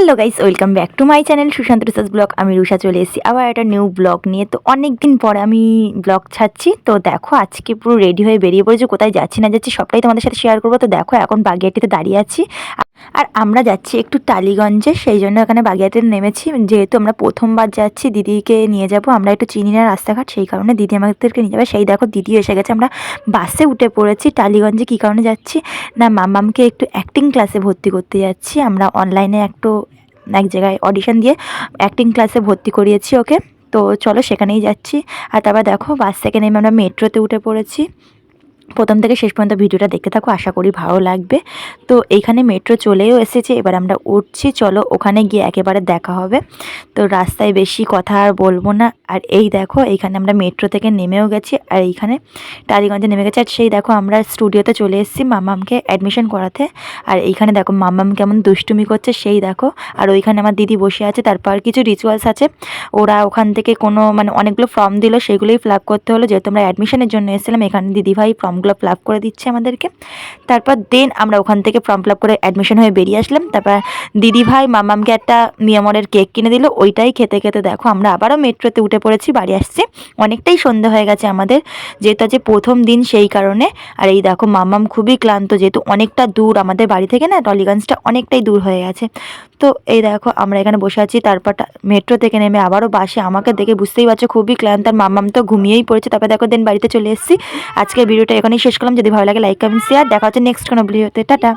Hello guys welcome back to my channel Sushant research blog আমি রুষা চলে এসেছি, আবার একটা নিউ ব্লগ নিয়ে। তো অনেকদিন পরে আমি ব্লগ ছাড়ছি। তো দেখো, আজকে পুরো রেডি হয়ে বেরিয়ে পড়েছি। কোথায় যাচ্ছি না যাচ্ছি সবটাই তোমাদের সাথে শেয়ার করব। তো দেখো, এখন বাগিয়াটিতে দাঁড়িয়ে আছি। আর আমরা যাচ্ছি একটু টালিগঞ্জে, সেই জন্য এখানে বাগিয়াতে নেমেছি। যেহেতু আমরা প্রথমবার যাচ্ছি, দিদিকে নিয়ে যাব, আমরা একটু চিনি না রাস্তাঘাট, সেই কারণে দিদি আমাদেরকে নিয়ে যাবে। সেই দেখো দিদি এসে গেছে। আমরা বাসে উঠে পড়েছি, টালিগঞ্জে কী কারণে যাচ্ছি? না, মামামকে একটু অ্যাক্টিং ক্লাসে ভর্তি করতে যাচ্ছি। আমরা অনলাইনে একটু, এক জায়গায় অডিশন দিয়ে অ্যাক্টিং ক্লাসে ভর্তি করিয়েছি ওকে। তো চলো সেখানেই যাচ্ছি। আর তারপর দেখো, বাস থেকে নেমে আমরা মেট্রোতে উঠে পড়েছি। প্রথম থেকে শেষ পর্যন্ত ভিডিওটা দেখতে থাকো, আশা করি ভালো লাগবে। তো এইখানে মেট্রো চলেও এসেছে, এবার আমরা উঠছি, চলো ওখানে গিয়ে একেবারে দেখা হবে। তো রাস্তায় বেশি কথা আর বলব না। আর এই দেখো, এইখানে আমরা মেট্রো থেকে নেমেও গেছি, আর এইখানে টালিগঞ্জে নেমে গেছি। আর সেই দেখো, আমরা স্টুডিওতে চলে এসেছি মামামকে অ্যাডমিশন করাতে। আর এইখানে দেখো, মামাম কেমন দুষ্টুমি করছে, সেই দেখো। আর ওইখানে আমার দিদি বসে আছে তারপর কিছু রিচুয়ালস আছে। ওরা ওখান থেকে কোনো মানে অনেকগুলো ফর্ম দিল, সেগুলোই ফিল করতে হলো। যেহেতু আমরা অ্যাডমিশনের জন্য এসেছিলাম, এখানে দিদিভাই ফর্মগুলো ফিল করে দিচ্ছে আমাদেরকে। তারপর দেন আমরা ওখান থেকে ফর্ম ফিল করে অ্যাডমিশন হয়ে বেরিয়ে আসলাম। তারপর দিদিভাই মামামকে একটা মিয়ামরের কেক কিনে দিল। ওইটাই খেতে খেতে দেখো আমরা আবারও মেট্রোতে উঠে পড়েছি, বাড়ি আসছি। অনেকটাই সন্ধে হয়ে গেছে আমাদের, যেহেতু আজ প্রথম দিন সেই কারণে। আর এই দেখো মামাম খুবই ক্লান্ত, যেহেতু অনেকটা দূর আমাদের বাড়ি থেকে না, টলিগঞ্জটা অনেকটাই দূর হয়ে গেছে। তো এই দেখো, আমরা এখানে বসে আছি। তারপর মেট্রো থেকে নেমে আবারও বাসে। আমাকে দেখে বুঝতেই পারছ, খুবই ক্লান্ত। আর মামাম তো ঘুমিয়েই পড়েছে। তারপর দেখো দেন বাড়িতে চলে এসেছি। আজকের ভিডিওটা এখানেই শেষ করলাম। যদি ভালো লাগে লাইক কমেন্ট শেয়ার দেখা হচ্ছে নেক্সট কোনো ভিডিওতে টাটা।